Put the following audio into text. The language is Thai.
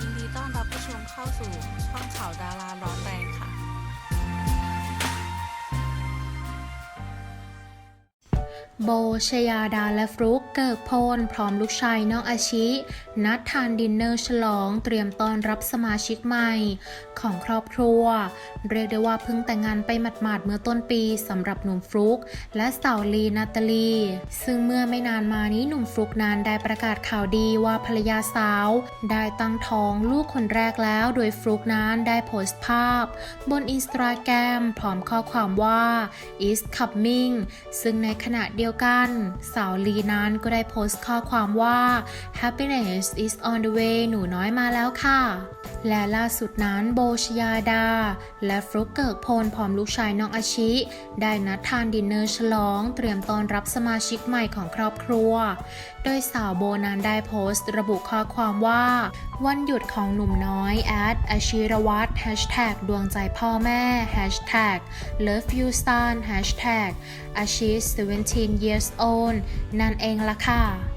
ยินดีต้อนรับผู้ชมเข้ โบชยาดาและฟลุกเกิกพลพร้อมลูกชายน้องอาชิ นัดทานดินเนอร์ฉลองเตรียมต้อนรับสมาชิกใหม่ ของครอบครัว เรียกได้ว่าเพิ่งแต่งงานไปหมาดๆเมื่อต้นปีสำหรับหนุ่มฟลุกและสาวลีนาตาลี ซึ่งเมื่อไม่นานมานี้หนุ่มฟลุกนั้นได้ประกาศข่าวดีว่าภรรยาสาว ได้ตั้งท้องลูกคนแรกแล้วโดยฟลุกนั้นได้โพสต์ภาพ บนอินสตาแกรมพร้อมข้อความว่า is coming ซึ่งในขณะเดียวกัน สาวลีนั้นก็ได้โพสต์ข้อความว่า happiness is on the way หนูน้อยมาแล้วค่ะ และล่าสุดนั้นโบชยาดา และฟลุกเกิกพลพร้อมลูกชายน้องอาชิ ได้นัดทานดินเนอร์ฉลอง เตรียมต้อนรับสมาชิกใหม่ของครอบครัว โดยสาวโบนั้นได้โพสต์ ระบุข้อความว่า วันหยุดของหนุ่มน้อยแอดอาชิรวัตร hashtag ดวงใจพ่อแม่ hashtag love you son hashtag อาชิ17 years old นั่นเองล่ะค่ะ